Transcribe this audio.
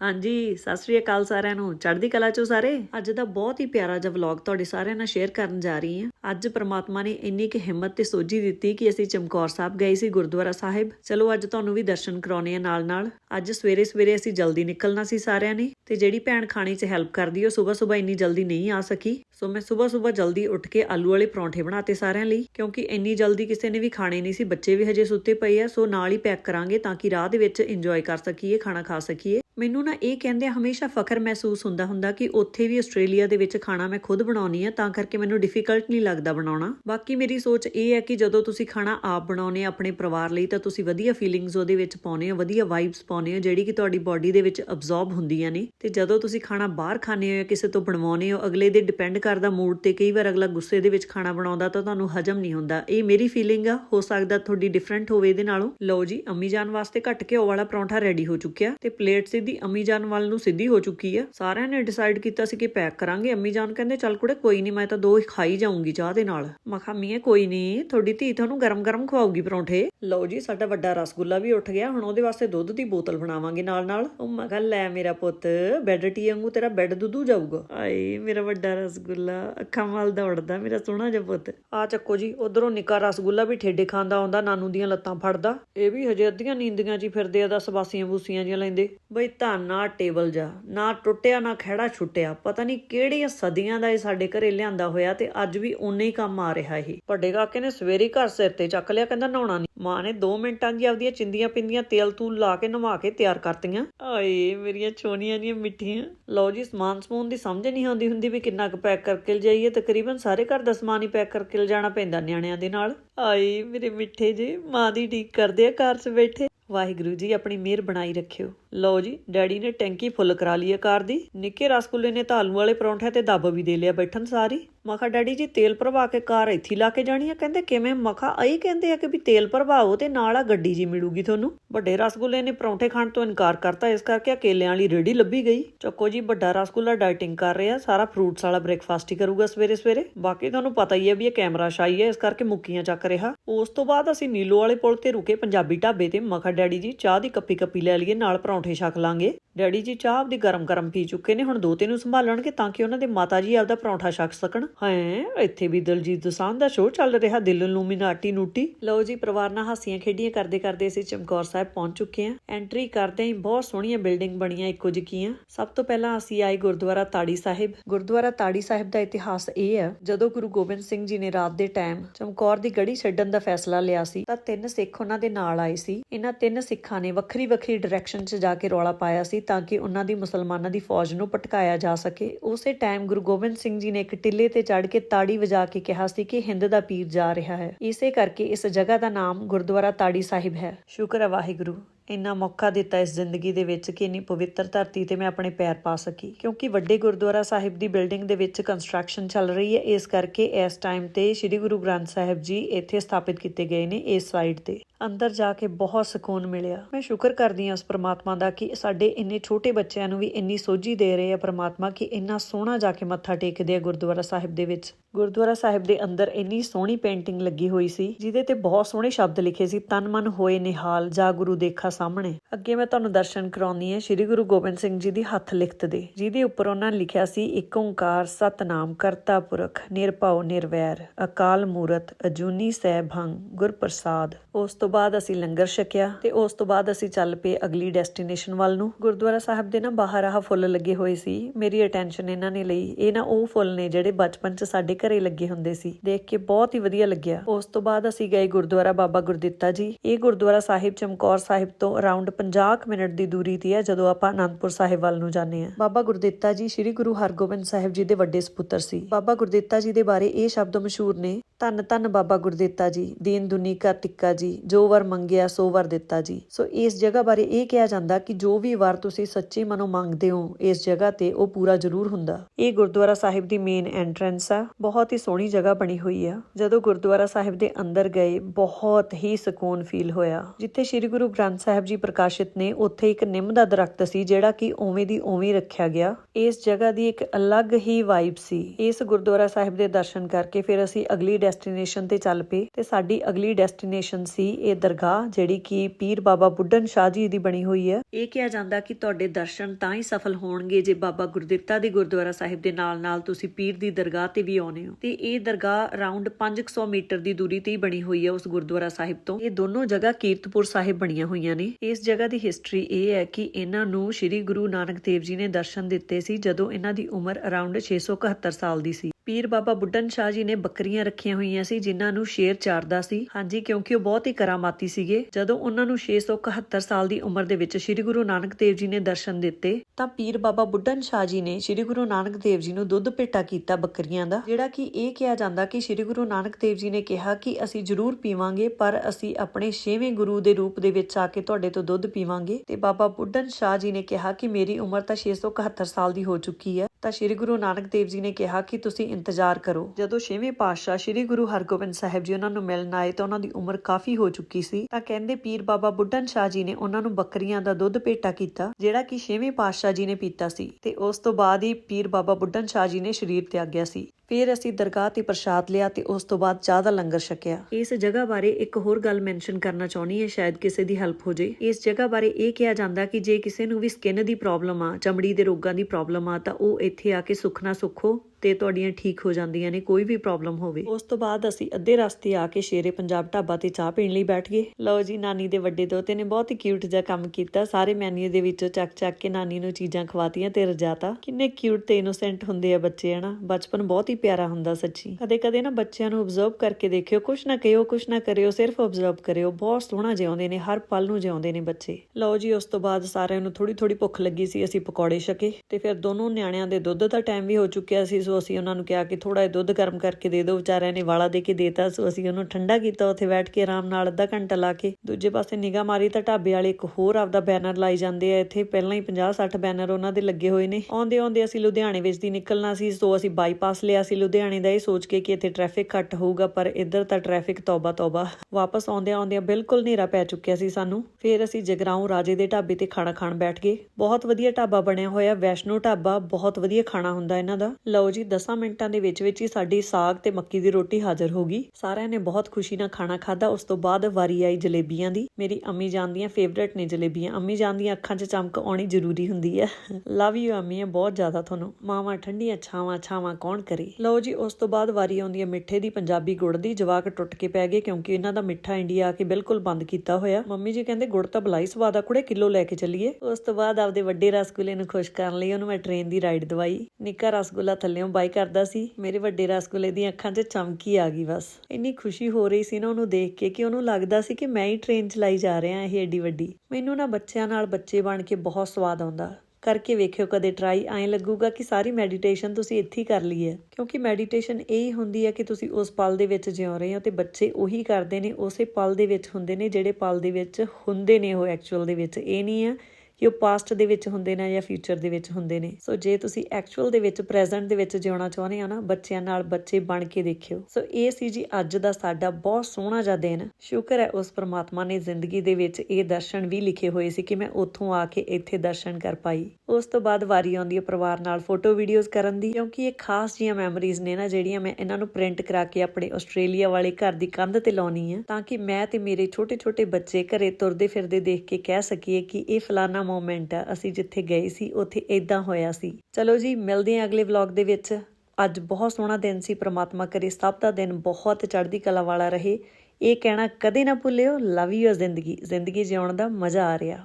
ਹਾਂਜੀ, ਸਤਿ ਸ੍ਰੀ ਅਕਾਲ ਸਾਰਿਆਂ ਨੂੰ। ਚੜ੍ਹਦੀ ਕਲਾ ਚੋਂ ਸਾਰੇ? ਅੱਜ ਦਾ ਬਹੁਤ ਹੀ ਪਿਆਰਾ ਜਿਹਾ ਵਲੌਗ ਤੁਹਾਡੇ ਸਾਰਿਆਂ ਨਾਲ ਸ਼ੇਅਰ ਕਰਨ ਜਾ ਰਹੀ ਹਾਂ। ਅੱਜ ਪ੍ਰਮਾਤਮਾ ਨੇ ਇੰਨੀ ਕਿ ਹਿੰਮਤ ਤੇ ਸੋਝੀ ਦਿੱਤੀ ਕਿ ਅਸੀਂ ਚਮਕੌਰ ਸਾਹਿਬ ਗਏ ਸੀ ਗੁਰਦੁਆਰਾ ਸਾਹਿਬ। ਚਲੋ, ਅੱਜ ਤੁਹਾਨੂੰ ਵੀ ਦਰਸ਼ਨ ਕਰਾਉਣੇ ਆ ਨਾਲ ਨਾਲ ਅੱਜ ਸਵੇਰੇ ਸਵੇਰੇ ਅਸੀਂ ਜਲਦੀ ਨਿਕਲਣਾ ਸੀ ਸਾਰਿਆਂ ਨੇ ਤੇ ਜਿਹੜੀ ਭੈਣ ਖਾਣੇ 'ਚ ਹੈਲਪ ਕਰਦੀ ਉਹ ਸਵੇਰ ਸਵੇਰ ਇੰਨੀ ਜਲਦੀ ਨਹੀਂ ਆ ਸਕੀ। ਸੋ ਮੈਂ ਸਵੇਰ ਸਵੇਰ ਜਲਦੀ ਉੱਠ ਕੇ ਆਲੂ ਵਾਲੇ ਪਰੌਂਠੇ ਬਣਾਤੇ ਸਾਰਿਆਂ ਲਈ, ਕਿਉਂਕਿ ਇੰਨੀ ਜਲਦੀ ਕਿਸੇ ਨੇ ਵੀ ਖਾਣੇ ਨਹੀਂ ਸੀ, ਬੱਚੇ ਵੀ ਹਜੇ ਸੁੱਤੇ ਪਏ ਆ, ਸੋ ਨਾਲ ਹੀ ਪੈਕ ਕਰਾਂਗੇ ਤਾਂ ਕਿ ਰਾਹ ਦੇ ਵਿੱਚ ਇੰਜੋਏ ਕਰ ਸਕੀਏ, ਖਾਣਾ ਖਾ ਸਕੀਏ। ਮੈਨੂੰ ਨਾ ਇਹ ਕਹਿੰਦੇ ਹਮੇਸ਼ਾ ਫਖਰ ਮਹਿਸੂਸ ਹੁੰਦਾ ਹੁੰਦਾ ਕਿ ਉੱਥੇ ਵੀ ਆਸਟ੍ਰੇਲੀਆ ਦੇ ਵਿੱਚ ਖਾਣਾ ਮੈਂ ਖੁਦ ਬਣਾਉਣੀ ਆ, ਤਾਂ ਕਰਕੇ ਮੈਨੂੰ ਡਿਫਿਕਲਟ ਨਹੀਂ ਲੱਗਦਾ ਬਣਾਉਣਾ। ਬਾਕੀ ਮੇਰੀ ਸੋਚ ਇਹ ਹੈ ਕਿ ਜਦੋਂ ਤੁਸੀਂ ਖਾਣਾ ਆਪ ਬਣਾਉਨੇ ਆ ਆਪਣੇ ਪਰਿਵਾਰ ਲਈ, ਤਾਂ ਤੁਸੀਂ ਵਧੀਆ ਫੀਲਿੰਗਸ ਉਹਦੇ ਵਿੱਚ ਪਾਉਨੇ ਹੋ, ਵਧੀਆ ਵਾਈਬਸ ਪਾਉਨੇ ਹੋ, ਜਿਹੜੀ ਕਿ ਤੁਹਾਡੀ ਬਾਡੀ ਦੇ ਵਿੱਚ ਅਬਜ਼ੌਰਬ ਹੁੰਦੀਆਂ ਨੇ। ਤੇ ਜਦੋਂ ਤੁਸੀਂ ਖਾਣਾ ਬਾਹਰ ਖਾਣੇ ਹੋ ਜਾਂ ਕਿਸੇ ਤੋਂ ਬਣਵਾਉਨੇ ਹੋ, ਅਗਲੇ ਦੇ ਡਿਪੈਂਡ ਕਰਦਾ ਮੂਡ ਤੇ ਕਈ ਵਾਰ ਅਗਲਾ ਗੁੱਸੇ ਦੇ ਵਿੱਚ ਖਾਣਾ ਬਣਾਉਂਦਾ ਤਾਂ ਤੁਹਾਨੂੰ ਹਜਮ ਨਹੀਂ ਹੁੰਦਾ। ਇਹ ਮੇਰੀ ਫੀਲਿੰਗ ਆ, ਹੋ ਸਕਦਾ ਤੁਹਾਡੀ ਡਿਫਰੈਂਟ ਹੋਵੇ ਇਹਦੇ ਨਾਲੋਂ। ਲਓ ਜੀ, ਅੰਮੀ ਜਾਨ ਵਾਸਤੇ ਘੱਟ ਘਿਓ ਵਾਲਾ ਪਰੌਂਠਾ ਰੈਡੀ ਹੋ ਚੁੱਕਿਆ। ਤੇ ਪਲੇਟ ਸਿੱਧੀ ਅੰਮੀ ਜਾਨ ਵੱਲ ਨੂੰ ਸਿੱਧੀ ਹੋ ਚੁੱਕੀ ਆ। ਸਾਰਿਆਂ ਨੇ ਡਿਸਾਈਡ ਕੀਤਾ ਸੀ ਕਿ ਪੈਕ ਕਰਾਂਗੇ। ਅੰਮੀ ਜਾਨ ਕਹਿੰਦੇ, ਚੱਲ ਕੁੜੇ, ਕੋਈ ਨਹੀਂ, ਮੈਂ ਤਾਂ ਦੋ ਹੀ ਖਾਈ ਜਾਊਂਗੀ ਚਾਹ ਦੇ ਨਾਲ। ਮੈਂ ਕਿਹਾ ਮੀਏ ਕੋਈ ਨਹੀਂ, ਤੁਹਾਡੀ ਧੀ ਤੁਹਾਨੂੰ ਗਰਮ-ਗਰਮ ਖਵਾਉਗੀ ਪਰੌਂਠੇ। ਲਓ ਜੀ, ਸਾਡਾ ਵੱਡਾ ਰਸਗੁੱਲਾ ਵੀ ਉੱਠ ਗਿਆ, ਹੁਣ ਉਹਦੇ ਵਾਸਤੇ ਦੁੱਧ ਦੀ ਬੋਤਲ ਬਣਾਵਾਂਗੇ ਨਾਲ-ਨਾਲ। ਉਹ ਮੈਂ ਕਿਹਾ, ਲੈ ਮੇਰਾ ਪੁੱਤ, ਬੈੱਡ ਟੀ ਵਾਂਗੂ ਤੇਰਾ ਬੈੱਡ ਦੁੱਧੂ ਜਾਊਗਾ। ਆਏ, ਮੇਰਾ ਵੱਡਾ ਰਸਗੁੱਲਾ, ਅੱਖਾਂ ਵੱਲ ਦੌੜਦਾ, ਮੇਰਾ ਸੋਹਣਾ ਜਿਹਾ ਪੁੱਤ। ਆ ਚੱਕੋ ਜੀ, ਉਧਰੋਂ ਨਿੱਕਾ ਰਸਗੁੱਲਾ ਵੀ ਠੇਡੇ ਖਾਂਦਾ ਆਉਂਦਾ, ਨਾਨੂ ਦੀਆਂ ਲੱਤਾਂ ਫੜਦਾ। ਇਹ ਵੀ ਹਜੇ ਅੱਧੀਆਂ ਨੀਂਦੀਆਂ 'ਚ ਹੀ ਫਿਰਦੇ ਆ ਦਸ ਬਾਸੀਆਂ ਬੂਸੀਆਂ ਜੀਆਂ ਲੈਂਦੇ। ਬਈ ਧਾਨਾ ਟੇਬਲ ਜਾ, ਨਾ ਟੁੱਟਿਆ, ਨਾ ਖਹਿੜਾ ਛੁੱਟਿਆ। ਪਤਾ ਨਹੀਂ ਕਿਹੜੀਆਂ ਸਦੀਆਂ ਦਾ ਇਹ ਸਾਡੇ ਘਰੇ ਲਿਆਂਦਾ ਹੋਇਆ ਤੇ ਅੱਜ ਵੀ ਓਨੇ ਹੀ ਕੰਮ ਆ ਰਿਹਾ ਇਹ। ਵੱਡੇ ਕਾਕੇ ਨੇ ਸਵੇਰੇ ਘਰ ਸਿਰ ਤੇ ਚੱਕ ਲਿਆ, ਕਹਿੰਦਾ ਨਹਾਉਣਾ ਨਹੀਂ। ਮਾਂ ਨੇ 2 ਮਿੰਟਾਂ ਦੀ ਆਪਦੀਆਂ ਚਿੰਦੀਆਂ ਪਿੰਦੀਆਂ ਤੇਲ ਤੂਲ ਲਾ ਕੇ ਨਵਾ ਕੇ ਤਿਆਰ ਕਰਤੀਆਂ। ਆਏ ਮੇਰੀਆਂ ਛੋਨੀਆਂ ਦੀਆਂ ਮਿੱਠੀਆਂ। ਲਓ ਜੀ, ਸਮਾਨ ਸਮੂਨ ਦੀ ਸਮਝ ਨਹੀਂ ਆਉਂਦੀ ਹੁੰਦੀ ਵੀ ਕਿੰਨਾ ਕੁ ਪੈਕ ਕਰਕੇ ਲਿਜਾਈਏ। ਤਕਰੀਬਨ ਸਾਰੇ ਘਰ ਦਾ ਸਮਾਨ ਹੀ ਪੈਕ ਕਰਕੇ ਲਿਜਾਣਾ ਪੈਂਦਾ ਨਿਆਣਿਆਂ ਦੇ ਨਾਲ। ਆਏ ਮੇਰੇ ਮਿੱਠੇ ਜੇ, ਮਾਂ ਦੀ ਢੀਕ ਕਰਦੇ ਆ ਘਰ 'ਚ ਬੈਠੇ। ਵਾਹਿਗੁਰੂ ਜੀ, ਆਪਣੀ ਮਿਹਰ ਬਣਾਈ ਰੱਖਿਓ। ਲਓ ਜੀ, ਡੈਡੀ ਨੇ ਟੈਂਕੀ ਫੁੱਲ ਕਰਾ ਲਈ ਹੈ ਕਾਰ ਦੀ। ਨਿੱਕੇ ਰਸਗੁੱਲੇ ਨੇ ਤਾਂ ਆਲੂ ਵਾਲੇ ਪਰੌਂਠੇ ਤੇ ਦੱਬ ਵੀ ਦੇ ਲਿਆ ਬੈਠਣ ਸਾਰੀ। ਮਖਾ, ਡੈਡੀ ਜੀ, ਤੇਲ ਭਰਵਾ ਕੇ ਕਾਰ ਇੱਥੇ ਲਾ ਕੇ ਜਾਣੀ ਆ? ਕਹਿੰਦੇ ਕਿਵੇਂ? ਮਖਾ ਆਈ ਕਹਿੰਦੇ ਆ ਕਿ ਵੀ ਤੇਲ ਭਰਵਾਓ, ਤੇ ਨਾਲ ਆ ਗੱਡੀ ਜੀ ਮਿਲੂਗੀ ਤੁਹਾਨੂੰ। ਵੱਡੇ ਰਸਗੁੱਲੇ ਨੇ ਪਰੌਂਠੇ ਖਾਣ ਤੋਂ ਇਨਕਾਰ ਕਰਤਾ, ਇਸ ਕਰਕੇ ਅਕੇਲਿਆਂ ਵਾਲੀ ਰੇੜੀ ਲੱਭੀ ਗਈ। ਚੱਕੋ ਜੀ, ਵੱਡਾ ਰਸਗੁੱਲਾ ਡਾਈਟਿੰਗ ਕਰ ਰਿਹਾ, ਸਾਰਾ ਫਰੂਟਸ ਵਾਲਾ ਬ੍ਰੇਕਫਾਸਟ ਹੀ ਕਰੂਗਾ ਸਵੇਰੇ ਸਵੇਰੇ ਬਾਕੀ ਤੁਹਾਨੂੰ ਪਤਾ ਹੀ ਹੈ ਵੀ ਇਹ ਕੈਮਰਾ ਸ਼ਾਈ ਹੈ ਇਸ ਕਰਕੇ ਮੁੱਕੀਆਂ ਚੱਕ ਰਿਹਾ। ਉਸ ਤੋਂ ਬਾਅਦ ਅਸੀਂ ਨੀਲੋ ਵਾਲੇ ਪੁਲ ਤੇ ਰੁਕੇ ਪੰਜਾਬੀ ਢਾਬੇ ਤੇ, ਮਖਾ ਡੈਡੀ ਜੀ ਚਾਹ ਦੀ ਕੱਪੀ ਕੱਪੀ ਲੈ ਲਈਏ, ਨਾਲ ਪਰੌਂਠੇ ਛਕ ਲਾਂਗੇ। ਡੈਡੀ ਜੀ ਚਾਹ ਆਪਦੀ ਗਰਮ-ਗਰਮ ਪੀ ਚੁੱਕੇ ਨੇ, ਹੁਣ ਦੋਤੇ ਨੂੰ ਸੰਭਾਲਣਗੇ ਤਾਂ ਕਿ ਉਹਨਾਂ ਦੇ ਮਾਤਾ ਜੀ ਆਪਦਾ ਪਰੌਂਠਾ ਛਕ ਸਕਣ। ਹੈ, ਇੱਥੇ ਵੀ ਦਲਜੀਤ ਦੋਸਾਂਝ ਦਾ ਸ਼ੋਅ ਚੱਲ ਰਿਹਾ, ਦਿਲ ਲੂਮੀਨਾਟੀ ਨੂਟੀ। ਲਓ ਜੀ, ਪਰਿਵਾਰ ਨਾਲ ਹਾਸੀਆਂ ਖੇਡੀਆਂ ਕਰਦੇ ਕਰਦੇ ਅਸੀਂ ਚਮਕੌਰ ਸਾਹਿਬ ਪਹੁੰਚ ਚੁੱਕੇ ਹਾਂ। ਐਂਟਰੀ ਕਰਦੇ ਹੀ ਬਹੁਤ ਸੋਹਣੀਆਂ ਬਿਲਡਿੰਗ ਬਣੀਆਂ ਇੱਕੋ ਜਿਹੀਆਂ। ਸਭ ਤੋਂ ਪਹਿਲਾਂ ਅਸੀਂ ਆਏ ਗੁਰਦੁਆਰਾ ਤਾੜੀ ਸਾਹਿਬ। ਗੁਰਦੁਆਰਾ ਤਾੜੀ ਸਾਹਿਬ ਦਾ ਇਤਿਹਾਸ ਇਹ ਹੈ, ਜਦੋਂ ਗੁਰੂ ਗੋਬਿੰਦ ਸਿੰਘ ਜੀ ਨੇ ਰਾਤ ਦੇ ਟਾਈਮ ਚਮਕੌਰ ਦੀ ਗੜੀ ਛੱਡਣ ਦਾ ਫੈਸਲਾ ਲਿਆ ਸੀ, ਤਾਂ ਤਿੰਨ ਸਿੱਖ ਉਹਨਾਂ ਦੇ ਨਾਲ ਆਏ ਸੀ। ਇਹਨਾਂ ਤਿੰਨ ਸਿੱਖਾਂ ਨੇ ਵੱਖਰੀ ਵੱਖਰੀ ਡਾਇਰੈਕਸ਼ਨ 'ਚ ਜਾ ਕੇ ਰੌਲਾ ਪਾਇਆ ਸੀ ਤਾਂ ਕਿ ਉਹਨਾਂ ਦੀ ਮੁਸਲਮਾਨਾਂ ਦੀ ਫੌਜ ਨੂੰ ਭਟਕਾਇਆ ਜਾ ਸਕੇ। ਉਸੇ ਟਾਈਮ ਗੁਰੂ ਗੋਬਿੰਦ ਸਿੰਘ ਜੀ ਨੇ ਇੱਕ ਟਿੱਲੇ ਤੇ ਚੜ੍ਹ ਕੇ ਤਾੜੀ ਵਜਾ ਕੇ ਕਿਹਾ ਸੀ ਕਿ ਹਿੰਦ ਦਾ ਪੀਰ ਜਾ ਰਿਹਾ ਹੈ। ਇਸੇ ਕਰਕੇ ਇਸ ਜਗ੍ਹਾ ਦਾ ਨਾਮ ਗੁਰਦੁਆਰਾ ਤਾੜੀ ਸਾਹਿਬ ਹੈ। ਸ਼ੁਕਰ ਹੈ ਵਾਹਿਗੁਰੂ। ਇੰਨਾ ਮੌਕਾ ਦਿੱਤਾ ਇਸ ਜ਼ਿੰਦਗੀ ਦੇ ਵਿੱਚ ਕਿ ਇੰਨੀ ਪਵਿੱਤਰ ਧਰਤੀ ਤੇ ਮੈਂ ਆਪਣੇ ਪੈਰ ਪਾ ਸਕੀ। ਕਿਉਂਕਿ ਵੱਡੇ ਗੁਰਦੁਆਰਾ ਸਾਹਿਬ ਦੀ ਬਿਲਡਿੰਗ ਦੇ ਵਿੱਚ ਕੰਸਟਰਕਸ਼ਨ ਚੱਲ ਰਹੀ ਹੈ। ਇਸ ਕਰਕੇ ਇਸ ਟਾਈਮ ਤੇ ਸ੍ਰੀ ਗੁਰੂ ਗ੍ਰੰਥ ਸਾਹਿਬ ਜੀ ਇੱਥੇ ਸਥਾਪਿਤ ਕੀਤੇ ਗਏ ਨੇ ਇਸ ਸਾਈਡ ਤੇ। ਅੰਦਰ ਜਾ ਕੇ ਬਹੁਤ ਸਕੂਨ ਮਿਲਿਆ। ਮੈਂ ਸ਼ੁਕਰ ਕਰਦੀ ਹਾਂ ਉਸ ਪ੍ਰਮਾਤਮਾ ਦਾ ਕਿ ਸਾਡੇ ਇੰਨੇ ਛੋਟੇ ਬੱਚਿਆਂ ਨੂੰ ਵੀ ਇੰਨੀ ਸੋਝੀ ਦੇ ਰਹੇ ਆ ਪ੍ਰਮਾਤਮਾ ਕਿ ਇੰਨਾ ਸੋਹਣਾ ਜਾ ਕੇ ਮੱਥਾ ਟੇਕਦੇ ਆ ਗੁਰਦੁਆਰਾ ਸਾਹਿਬ ਦੇ ਵਿੱਚ। ਗੁਰਦੁਆਰਾ ਸਾਹਿਬ ਦੇ ਅੰਦਰ ਇੰਨੀ ਸੋਹਣੀ ਪੇਂਟਿੰਗ ਲੱਗੀ ਹੋਈ ਸੀ, ਜਿਹਦੇ ਤੇ ਬਹੁਤ ਸੋਹਣੇ ਸ਼ਬਦ ਲਿਖੇ ਸੀ, ਤਨ ਮਨ ਹੋਏ ਨਿਹਾਲ, ਜਾ ਗੁਰੂ ਦੇਖਾ ਸਾਹਮਣੇ। ਅੱਗੇ ਮੈਂ ਤੁਹਾਨੂੰ ਦਰਸ਼ਨ ਕਰਾਉਣੀ ਹੈ, ਸ੍ਰੀ ਗੁਰੂ ਗੋਬਿੰਦ ਸਿੰਘ ਜੀ ਦੀ ਹੱਥ ਲਿਖਤ ਦੇ, ਜਿਹਦੇ ਉੱਪਰ ਉਹਨਾਂ ਨੇ ਲਿਖਿਆ ਸੀ ਏਕ ਓੰਕਾਰ ਸਤਨਾਮ ਕਰਤਾ ਪੁਰਖ, ਨਿਰਭਉ ਨਿਰਵੈਰ, ਅਕਾਲ ਮੂਰਤ, ਅਜੂਨੀ ਸੈਭੰ ਗੁਰ ਪ੍ਰਸਾਦ ਉਸ ਤੋਂ ਬਾਅਦ ਅਸੀਂ ਲੰਗਰ ਛਕਿਆ ਤੇ ਉਸ ਤੋਂ ਬਾਅਦ ਅਸੀਂ ਚੱਲ ਪਏ ਅਗਲੀ ਡੈਸਟੀਨੇਸ਼ਨ ਵੱਲ ਨੂੰ। ਗੁਰਦੁਆਰਾ ਸਾਹਿਬ ਦੇ ਨਾ ਬਾਹਰ ਆਹ ਫੁੱਲ ਲੱਗੇ ਹੋਏ ਸੀ, ਮੇਰੀ ਅਟੈਂਸ਼ਨ ਇਹਨਾਂ ਨੇ ਲਈ। ਇਹ ਨਾ ਉਹ ਫੁੱਲ ਨੇ ਜਿਹੜੇ ਬਚਪਨ 'ਚ ਸਾਡੇ ਘਰੇ ਲੱਗੇ ਹੁੰਦੇ ਸੀ। ਦੇਖ ਕੇ ਬਹੁਤ ਹੀ ਵਧੀਆ ਲੱਗਿਆ। ਉਸ ਤੋਂ ਬਾਅਦ ਅਸੀਂ ਗਏ ਗੁਰਦੁਆਰਾ ਬਾਬਾ ਗੁਰਦਿੱਤਾ ਜੀ। ਇਹ ਗੁਰਦੁਆਰਾ ਸਾਹਿਬ ਚਮਕੌਰ ਸਾਹਿਬ ਤੋਂ ਅਰਾਊਂਡ 50 ਮਿੰਟ ਦੀ ਦੂਰੀ ਤੇ ਹੈ ਜਦੋਂ ਆਪਾਂ ਅਨੰਦਪੁਰ ਸਾਹਿਬ ਵੱਲ ਨੂੰ ਜਾਂਦੇ ਹਾਂ। ਬਾਬਾ ਗੁਰਦਿੱਤਾ ਜੀ ਸ੍ਰੀ ਗੁਰੂ ਹਰਗੋਬਿੰਦ ਸਾਹਿਬ ਜੀ ਦੇ ਵੱਡੇ ਸਪੁੱਤਰ ਸੀ। ਬਾਬਾ ਗੁਰਦਿੱਤਾ ਜੀ ਦੇ ਬਾਰੇ ਇਹ ਸ਼ਬਦ ਮਸ਼ਹੂਰ ਨੇ, ਧੰਨ ਧੰਨ ਬਾਬਾ ਗੁਰਦਿੱਤਾ ਜੀ, ਦੀਨ ਦੁਨੀ ਕਾ ਟਿੱਕਾ ਜੀ, ਜੋ ਵਰ ਮੰਗਿਆ ਸੋ ਵਰ ਦਿੱਤਾ ਜੀ। ਸੋ ਇਸ ਜਗ੍ਹਾ ਬਾਰੇ ਇਹ ਕਿਹਾ ਜਾਂਦਾ ਕਿ ਜੋ ਵੀ ਵਰ ਤੁਸੀਂ ਸੱਚੇ ਮਨੋਂ ਮੰਗਦੇ ਹੋ, ਇਸ ਜਗ੍ਹਾ ਤੇ ਉਹ ਪੂਰਾ ਜ਼ਰੂਰ ਹੁੰਦਾ। ਇਹ ਗੁਰਦੁਆਰਾ ਸਾਹਿਬ ਦੀ ਮੇਨ ਐਂਟਰੈਂਸ ਆ। ਬਹੁਤ ਬਹੁਤ ਹੀ ਸੋਹਣੀ ਜਗ੍ਹਾ ਬਣੀ ਹੋਈ ਆ। ਜਦੋਂ ਗੁਰਦੁਆਰਾ ਸਾਹਿਬ ਦੇ ਅੰਦਰ ਗਏ, ਬਹੁਤ ਹੀ ਸਕੂਨ ਫੀਲ ਹੋਇਆ। ਜਿੱਥੇ ਸ੍ਰੀ ਗੁਰੂ ਗ੍ਰੰਥ ਸਾਹਿਬ ਜੀ ਪ੍ਰਕਾਸ਼ਿਤ ਨੇ, ਉੱਥੇ ਇੱਕ ਨਿੰਮ ਦਾ ਦਰਖਤ ਸੀ, ਜਿਹੜਾ ਕਿ ਉਵੇਂ ਦੀ ਉਵੇਂ ਰੱਖਿਆ ਗਿਆ। ਇਸ ਜਗ੍ਹਾ ਦੀ ਇੱਕ ਅਲੱਗ ਹੀ ਵਾਈਬ ਸੀ। ਇਸ ਗੁਰਦੁਆਰਾ ਸਾਹਿਬ ਦੇ ਦਰਸ਼ਨ ਕਰਕੇ ਫਿਰ ਅਸੀਂ ਅਗਲੀ ਡੈਸਟੀਨੇਸ਼ਨ ਤੇ ਚੱਲ ਪਏ ਤੇ ਸਾਡੀ ਅਗਲੀ ਡੈਸਟੀਨੇਸ਼ਨ ਸੀ ਇਹ ਦਰਗਾਹ, ਜਿਹੜੀ ਕਿ ਪੀਰ ਬਾਬਾ ਬੁੱਢਨ ਸ਼ਾਹ ਜੀ ਦੀ ਬਣੀ ਹੋਈ ਹੈ ਇਹ ਕਿਹਾ ਜਾਂਦਾ ਕਿ ਤੁਹਾਡੇ ਦਰਸ਼ਨ ਤਾਂ ਹੀ ਸਫਲ ਹੋਣਗੇ ਜੇ ਬਾਬਾ ਗੁਰਦਿੱਤਾ ਦੀ ਗੁਰਦੁਆਰਾ ਸਾਹਿਬ ਦੇ ਨਾਲ-ਨਾਲ ਤੁਸੀਂ ਪੀਰ ਦੀ ਦਰਗਾਹ ਤੇ ਵੀ ਆਉਨੇ ਹੋ? ਤੇ ਇਹ ਦਰਗਾਹ ਅਰਾਊਂਡ 500 ਮੀਟਰ ਦੀ ਦੂਰੀ ਤੇ ਹੀ ਬਣੀ ਹੋਈ ਹੈ ਉਸ ਗੁਰਦੁਆਰਾ ਸਾਹਿਬ ਤੋਂ। ਇਹ ਦੋਨੋਂ ਜਗ੍ਹਾ ਕੀਰਤਪੁਰ ਸਾਹਿਬ ਬਣੀਆਂ ਹੋਈਆਂ ਨੇ। ਇਸ ਜਗ੍ਹਾ ਦੀ ਹਿਸਟਰੀ ਇਹ ਹੈ ਕਿ ਇਹਨਾਂ ਨੂੰ ਸ੍ਰੀ ਗੁਰੂ ਨਾਨਕ ਦੇਵ ਜੀ ਨੇ ਦਰਸ਼ਨ ਦਿੱਤੇ ਸੀ ਜਦੋਂ ਇਹਨਾਂ ਦੀ ਉਮਰ ਅਰਾਊਂਡ 671 ਸਾਲ ਦੀ ਸੀ। ਪੀਰ ਬਾਬਾ ਬੁੱਢਨ ਸ਼ਾਹ ਜੀ ਨੇ ਬੱਕਰੀਆਂ ਰੱਖੀਆਂ ਹੋਈਆਂ ਸੀ, ਜਿਨ੍ਹਾਂ ਨੂੰ ਸ਼ੇਰ ਚਾਰਦਾ ਸੀ। ਹਾਂਜੀ, ਕਿਉਂਕਿ ਉਹ ਬਹੁਤ ਹੀ ਕਰਾਮਾਤੀ ਸੀਗੇ। ਜਦੋਂ ਉਹਨਾਂ ਨੂੰ 671 ਸਾਲ ਦੀ ਉਮਰ ਦੇ ਵਿੱਚ ਸ੍ਰੀ ਗੁਰੂ ਨਾਨਕ ਦੇਵ ਜੀ ਨੇ ਦਰਸ਼ਨ ਦਿੱਤੇ, ਤਾਂ ਪੀਰ ਬਾਬਾ ਬੁੱਢਨ ਸ਼ਾਹ ਜੀ ਨੇ ਸ੍ਰੀ ਗੁਰੂ ਨਾਨਕ ਦੇਵ ਜੀ ਨੂੰ ਦੁੱਧ ਭੇਟਾ ਕੀਤਾ ਬੱਕਰੀਆਂ ਦਾ, ਜਿਹੜਾ ਕਿ ਇਹ ਕਿਹਾ ਜਾਂਦਾ ਕਿ ਸ੍ਰੀ ਗੁਰੂ ਨਾਨਕ ਦੇਵ ਜੀ ਨੇ ਕਿਹਾ ਕਿ ਅਸੀਂ ਜ਼ਰੂਰ ਪੀਵਾਂਗੇ, ਪਰ ਅਸੀਂ ਆਪਣੇ ਛੇਵੇਂ ਗੁਰੂ ਦੇ ਰੂਪ ਦੇ ਵਿੱਚ ਆ ਕੇ ਤੁਹਾਡੇ ਤੋਂ ਦੁੱਧ ਪੀਵਾਂਗੇ। ਤੇ ਬਾਬਾ ਬੁੱਢਨ ਸ਼ਾਹ ਜੀ ਨੇ ਕਿਹਾ ਕਿ ਮੇਰੀ ਉਮਰ ਤਾਂ 671 ਸਾਲ ਦੀ ਹੋ ਚੁੱਕੀ ਹੈ। ਤਾਂ ਸ੍ਰੀ ਗੁਰੂ ਨਾਨਕ ਦੇਵ ਜੀ ਨੇ ਕਿਹਾ ਕਿ ਤੁਸੀਂ ਇੰਤਜ਼ਾਰ ਕਰੋ। ਜਦੋਂ ਛੇਵੇਂ ਪਾਤਸ਼ਾਹ ਸ੍ਰੀ ਗੁਰੂ ਹਰਗੋਬਿੰਦ ਸਾਹਿਬ ਜੀ ਉਹਨਾਂ ਨੂੰ ਮਿਲਣ ਆਏ ਤਾਂ ਉਹਨਾਂ ਦੀ ਉਮਰ ਕਾਫੀ ਹੋ ਚੁੱਕੀ ਸੀ, ਤਾਂ ਕਹਿੰਦੇ ਪੀਰ ਬਾਬਾ ਬੁੱਢਨ ਸ਼ਾਹ ਜੀ ਨੇ ਉਹਨਾਂ ਨੂੰ ਬੱਕਰੀਆਂ ਦਾ ਦੁੱਧ ਭੇਟਾ ਕੀਤਾ, ਜਿਹੜਾ ਕਿ ਛੇਵੇਂ ਪਾਤਸ਼ਾਹ ਜੀ ਨੇ ਪੀਤਾ ਸੀ, ਤੇ ਉਸ ਤੋਂ ਬਾਅਦ ਹੀ ਪੀਰ ਬਾਬਾ ਬੁੱਢਨ ਸ਼ਾਹ ਜੀ ਨੇ ਸਰੀਰ ਤਿਆਗਿਆ ਸੀ। ਫਿਰ ਅਸੀਂ ਦਰਗਾਹ ਤੇ ਪ੍ਰਸ਼ਾਦ ਲਿਆ ਤੇ ਉਸ ਤੋਂ ਬਾਅਦ ਚਾਹ ਦਾ ਲੰਗਰ ਛਕਿਆ। ਇਸ ਜਗ੍ਹਾ ਬਾਰੇ ਇੱਕ ਹੋਰ ਗੱਲ ਮੈਂਸ਼ਨ ਕਰਨਾ ਚਾਹੁੰਦੀ ਹੈ, ਸ਼ਾਇਦ ਕਿਸੇ ਦੀ ਹੈਲਪ ਹੋ ਜੇ। ਇਸ ਜਗ੍ਹਾ ਬਾਰੇ ਇਹ ਕਿਹਾ ਜਾਂਦਾ ਕਿ ਜੇ ਕਿਸੇ ਨੂੰ ਵੀ ਸਕਿਨ ਦੀ ਪ੍ਰੋਬਲਮ ਆ, ਚਮੜੀ ਦੇ ਰੋਗਾਂ ਦੀ ਪ੍ਰੋਬਲਮ ਆ, ਤਾਂ ਉਹ ਇੱਥੇ ਆ ਕੇ ਸੁੱਖ ਨਾ ਸੁੱਖੋ ਤੇ ਤੁਹਾਡੀਆਂ ਠੀਕ ਹੋ ਜਾਂਦੀਆਂ ਨੇ, ਕੋਈ ਵੀ ਪ੍ਰੋਬਲਮ ਹੋਵੇ। ਉਸ ਤੋਂ ਬਾਅਦ ਅਸੀਂ ਅੱਧੇ ਰਸਤੇ ਆ ਕੇ ਸ਼ੇਰੇ ਪੰਜਾਬ ਢਾਬਾ ਤੇ ਚਾਹ ਪੀਣ ਲਈ ਬੈਠ ਗਏ। ਲਓ ਜੀ, ਨਾਨੀ ਦੇ ਵੱਡੇ ਦੋਤੇ ਨੇ ਬਹੁਤ ਹੀ ਕਿਊਟ ਜਿਹਾ ਕੰਮ ਕੀਤਾ। ਸਾਰੇ ਮੈਨੂ ਦੇ ਵਿੱਚੋਂ ਚੱਕ ਚੱਕ ਕੇ ਨਾਨੀ ਨੂੰ ਚੀਜ਼ਾਂ ਖਵਾਤੀਆਂ ਤੇ ਰਜਾਤਾ। ਕਿੰਨੇ ਕਿਊਟ ਤੇ ਇਨੋਸੈਂਟ ਹੁੰਦੇ ਆ ਬੱਚੇ, ਹਨਾ? ਬਚਪਨ ਬਹੁਤ ਹੀ ਪਿਆਰਾ ਹੁੰਦਾ ਸੱਚੀ। ਕਦੇ ਕਦੇ ਨਾ ਬੱਚਿਆਂ ਨੂੰ ਆਬਜ਼ਰਵ ਕਰਕੇ ਦੇਖਿਓ। ਕੁਛ ਨਾ ਕਹਿਓ, ਕੁਛ ਨਾ ਕਰਿਓ, ਸਿਰਫ ਆਬਜ਼ਰਵ ਕਰਿਓ। ਬਹੁਤ ਸੋਹਣਾ ਜਿਉਂਦੇ ਨੇ, ਹਰ ਪਲ ਨੂੰ ਜਿਉਂਦੇ ਨੇ ਬੱਚੇ। ਲਓ ਜੀ, ਉਸ ਤੋਂ ਬਾਅਦ ਸਾਰਿਆਂ ਨੂੰ ਥੋੜੀ ਥੋੜੀ ਭੁੱਖ ਲੱਗੀ ਸੀ, ਅਸੀਂ ਪਕੌੜੇ ਛਕੇ। ਤੇ ਫਿਰ ਦੋਨੋਂ ਨਿਆਣਿਆਂ ਦੇ ਦੁੱਧ ਦਾ ਟਾਈਮ ਵੀ ਹੋ ਚੁੱਕਿਆ ਸੀ, ਸੋ ਅਸੀਂ ਉਹਨਾਂ ਨੂੰ ਕਿਹਾ ਕਿ ਥੋੜਾ ਜਿਹਾ ਦੁੱਧ ਗਰਮ ਕਰਕੇ ਦੇ ਦਿਓ, ਵਿਚਾਰਿਆਂ ਨੇ ਵਾਲਾ ਦੇ ਕੇ ਦੇਤਾ, ਸੋ ਅਸੀਂ ਉਹਨੂੰ ਠੰਡਾ ਕੀਤਾ, ਉੱਥੇ ਬੈਠ ਕੇ ਆਰਾਮ ਨਾਲ ਅੱਧਾ ਘੰਟਾ ਲਾ ਕੇ ਦੂਜੇ ਪਾਸੇ ਨਿਗਾਹ ਮਾਰੀ ਤਾਂ ਢਾਬੇ ਵਾਲੇ ਇੱਕ ਹੋਰ ਆਪਦਾ ਬੈਨਰ ਲਾਈ ਜਾਂਦੇ ਆ। ਇੱਥੇ ਪਹਿਲਾਂ ਹੀ 50 60 ਬੈਨਰ ਉਹਨਾਂ ਦੇ ਲੱਗੇ ਹੋਏ ਨੇ। ਆਉਂਦੇ ਆਉਂਦੇ ਅਸੀਂ ਲੁਧਿਆਣੇ ਵਿੱਚ ਦੀ ਨਿਕਲਣਾ ਸੀ, ਸੋ ਅਸੀਂ ਬਾਈਪਾਸ ਲਿਆ ਸੀ ਲੁਧਿਆਣੇ ਦਾ। ਇਹ ਸੋਚ ਕੇ ਕਿ ਇੱਥੇ ਟ੍ਰੈਫਿਕ ਘੱਟ ਹੋਊਗਾ, ਪਰ ਇੱਧਰ ਤਾਂ ਟ੍ਰੈਫਿਕ ਤੌਬਾ ਤੌਬਾ ਵਾਪਸ ਆਉਂਦੇ ਆਉਂਦੇ ਬਿਲਕੁਲ ਹਨੇਰਾ ਪੈ ਚੁੱਕਿਆ ਸੀ ਸਾਨੂੰ। ਫਿਰ ਅਸੀਂ ਜਗਰਾਉਂ ਰਾਜੇ ਦੇ ਢਾਬੇ ਤੇ ਖਾਣਾ ਖਾਣ ਬੈਠ ਗਏ। ਬਹੁਤ ਵਧੀਆ ਢਾਬਾ ਬਣਿਆ ਹੋਇਆ, ਵੈਸ਼ਨੋ ਢਾਬਾ, ਬਹੁਤ ਵਧੀਆ ਖਾਣਾ ਹੁੰਦਾ ਇਹਨਾਂ ਦਾ। ਲਓ ਜੀ 10 ਮਿੰਟਾਂ ਦੇ ਵਿੱਚ ਵਿੱਚ ਹੀ ਸਾਡੀ ਸਾਗ ਤੇ ਮੱਕੀ ਦੀ ਰੋਟੀ ਹਾਜ਼ਰ ਹੋ ਗਈ। ਸਾਰਿਆਂ ਨੇ ਬਹੁਤ ਖੁਸ਼ੀ ਨਾਲ ਖਾਣਾ ਖਾਦਾ ਉਸ ਤੋਂ ਬਾਅਦ ਵਾਰੀ ਆਈ ਜਲੇਬੀਆਂ ਦੀ। ਮੇਰੀ ਅੰਮੀ ਜਾਨ ਦੀਆਂ ਫੇਵਰੇਟ ਨੇ ਜਲੇਬੀਆਂ। ਅੰਮੀ ਜਾਨ ਦੀਆਂ ਅੱਖਾਂ 'ਚ ਚਮਕ ਆਉਣੀ ਜ਼ਰੂਰੀ ਹੁੰਦੀ ਹੈ। ਲਵ ਯੂ ਅੰਮੀ ਬਹੁਤ ਜ਼ਿਆਦਾ ਤੁਹਾਨੂੰ। ਮਾਵਾਂ ਠੰਡੀਆਂ ਛਾਵਾਂ ਛਾਵਾਂ ਕੌਣ ਕਰੇ? ਲਓ ਜੀ, ਉਸ ਤੋਂ ਬਾਅਦ ਵਾਰੀ ਆਉਂਦੀ ਹੈ ਮਿੱਠੇ ਦੀ ਪੰਜਾਬੀ ਗੁੜ ਦੀ। ਜਵਾਕ ਟੁੱਟ ਕੇ ਪੈ ਗਏ ਕਿਉਂਕਿ ਇਹਨਾਂ ਦਾ ਮਿੱਠਾ ਇੰਡੀਆ ਆ ਕੇ ਬਿਲਕੁਲ ਬੰਦ ਕੀਤਾ ਹੋਇਆ। ਮੰਮੀ ਜੀ ਕਹਿੰਦੇ, ਗੁੜ ਤਾਂ ਬਲਾਈ ਸਵਾਦ ਆ, ਕੁੜੇ ਕਿਲੋ ਲੈ ਕੇ ਚੱਲੀਏ? ਉਸ ਤੋਂ ਬਾਅਦ ਆਪਦੇ ਵੱਡੇ ਰਸਗੁੱਲੇ ਨੂੰ ਖੁਸ਼ ਕਰਨ ਲਈ ਉਹਨੂੰ ਮੈਂ ਟ੍ਰੇਨ ਦੀ ਰਾਈਡ ਦਵਾਈ। ਨਿੱਕਾ ਰਸਗੁੱਲਾ ਥੱਲੇ ਬਾਈ ਕਰਦਾ ਸੀ, ਮੇਰੇ ਵੱਡੇ ਰਸਗੁੱਲੇ ਦੀਆਂ ਅੱਖਾਂ 'ਚ ਚਮਕੀ ਆ ਗਈ ਬਸ। ਇੰਨੀ ਖੁਸ਼ੀ ਹੋ ਰਹੀ ਸੀ ਨਾ ਉਹਨੂੰ ਦੇਖ ਕੇ ਕਿ ਉਹਨੂੰ ਲੱਗਦਾ ਸੀ ਕਿ ਮੈਂ ਹੀ ਟ੍ਰੇਨ ਚਲਾਈ ਜਾ ਰਿਹਾ ਇਹ ਏਡੀ ਵੱਡੀ। ਮੈਨੂੰ ਨਾ ਬੱਚਿਆਂ ਨਾਲ ਬੱਚੇ ਬਣ ਕੇ ਬਹੁਤ ਸਵਾਦ ਆਉਂਦਾ। ਕਰਕੇ ਵੇਖਿਓ ਕਦੇ ਟਰਾਈ ਐਂ ਲੱਗੂਗਾ ਕਿ ਸਾਰੀ ਮੈਡੀਟੇਸ਼ਨ ਤੁਸੀਂ ਇੱਥੇ ਹੀ ਕਰ ਲਈ ਹੈ। ਕਿਉਂਕਿ ਮੈਡੀਟੇਸ਼ਨ ਇਹ ਹੀ ਹੁੰਦੀ ਹੈ ਕਿ ਤੁਸੀਂ ਉਸ ਪਲ ਦੇ ਵਿੱਚ ਜਿਉ ਰਹੇ ਹੋ ਤੇ ਬੱਚੇ ਉਹੀ ਕਰਦੇ ਨੇ, ਉਸੇ ਪਲ ਦੇ ਵਿੱਚ ਹੁੰਦੇ ਨੇ ਜਿਹੜੇ ਪਲ ਦੇ ਵਿੱਚ ਹੁੰਦੇ ਨੇ ਉਹ ਐਕਚੁਅਲ ਦੇ ਵਿੱਚ। ਇਹ ਨਹੀਂ ਹੈ ਕਿ ਉਹ ਪਾਸਟ ਦੇ ਵਿੱਚ ਹੁੰਦੇ ਨੇ ਜਾਂ ਫਿਊਚਰ ਦੇ ਵਿੱਚ ਹੁੰਦੇ ਨੇ। ਸੋ ਜੇ ਤੁਸੀਂ ਐਕਚੁਅਲ ਦੇ ਵਿੱਚ ਪ੍ਰੈਜ਼ੈਂਟ ਦੇ ਵਿੱਚ ਜਿਉਣਾ ਚਾਹੁੰਦੇ ਹੋ ਨਾ, ਬੱਚਿਆਂ ਨਾਲ ਬੱਚੇ ਬਣ ਕੇ ਦੇਖਿਓ। ਸੋ ਇਹ ਸੀ ਜੀ ਅੱਜ ਦਾ ਸਾਡਾ ਬਹੁਤ ਸੋਹਣਾ ਜਿਹਾ ਦਿਨ। ਸ਼ੁਕਰ ਹੈ ਉਸ ਪ੍ਰਮਾਤਮਾ ਨੇ ਜ਼ਿੰਦਗੀ ਦੇ ਵਿੱਚ ਇਹ ਦਰਸ਼ਨ ਵੀ ਲਿਖੇ ਹੋਏ ਸੀ ਕਿ ਮੈਂ ਉੱਥੋਂ ਆ ਕੇ ਇੱਥੇ ਦਰਸ਼ਨ ਕਰ ਪਾਈ। ਉਸ ਤੋਂ ਬਾਅਦ ਵਾਰੀ ਆਉਂਦੀ ਹੈ ਪਰਿਵਾਰ ਨਾਲ ਫੋਟੋ ਵੀਡੀਓਜ਼ ਕਰਨ ਦੀ, ਕਿਉਂਕਿ ਇਹ ਖਾਸ ਜੀਆਂ ਮੈਮਰੀਜ਼ ਨੇ ਨਾ, ਜਿਹੜੀਆਂ ਮੈਂ ਇਹਨਾਂ ਨੂੰ ਪ੍ਰਿੰਟ ਕਰਾ ਕੇ ਆਪਣੇ ਆਸਟ੍ਰੇਲੀਆ ਵਾਲੇ ਘਰ ਦੀ ਕੰਧ ਤੇ ਲਾਉਣੀ ਆ, ਤਾਂ ਕਿ ਮੈਂ ਤੇ ਮੇਰੇ ਛੋਟੇ-ਛੋਟੇ ਬੱਚੇ ਘਰੇ ਤੁਰਦੇ ਫਿਰਦੇ ਦੇਖ ਕੇ ਕਹਿ ਸਕੀਏ ਕਿ ਇਹ ਫਲਾਨਾ ਮੂਮੈਂਟ ਆ ਅਸੀਂ ਜਿੱਥੇ ਗਏ ਸੀ, ਉੱਥੇ ਇਦਾਂ ਹੋਇਆ ਸੀ। ਚਲੋ ਜੀ, ਮਿਲਦੇ ਹਾਂ ਅਗਲੇ ਵਲੌਗ ਦੇ ਵਿੱਚ। ਅੱਜ ਬਹੁਤ ਸੋਹਣਾ ਦਿਨ ਸੀ, ਪ੍ਰਮਾਤਮਾ ਕਰੇ, ਸਭ ਦਾ ਦਿਨ ਬਹੁਤ ਚੜ੍ਹਦੀ ਕਲਾ ਵਾਲਾ ਰਹੇ। ਇਹ ਕਹਿਣਾ ਕਦੇ ਨਾ ਭੁੱਲਿਓ ਲਵ ਯੂ ਜ਼ਿੰਦਗੀ। ਜ਼ਿੰਦਗੀ ਜਿਉਣ ਦਾ ਮਜ਼ਾ ਆ ਰਿਹਾ।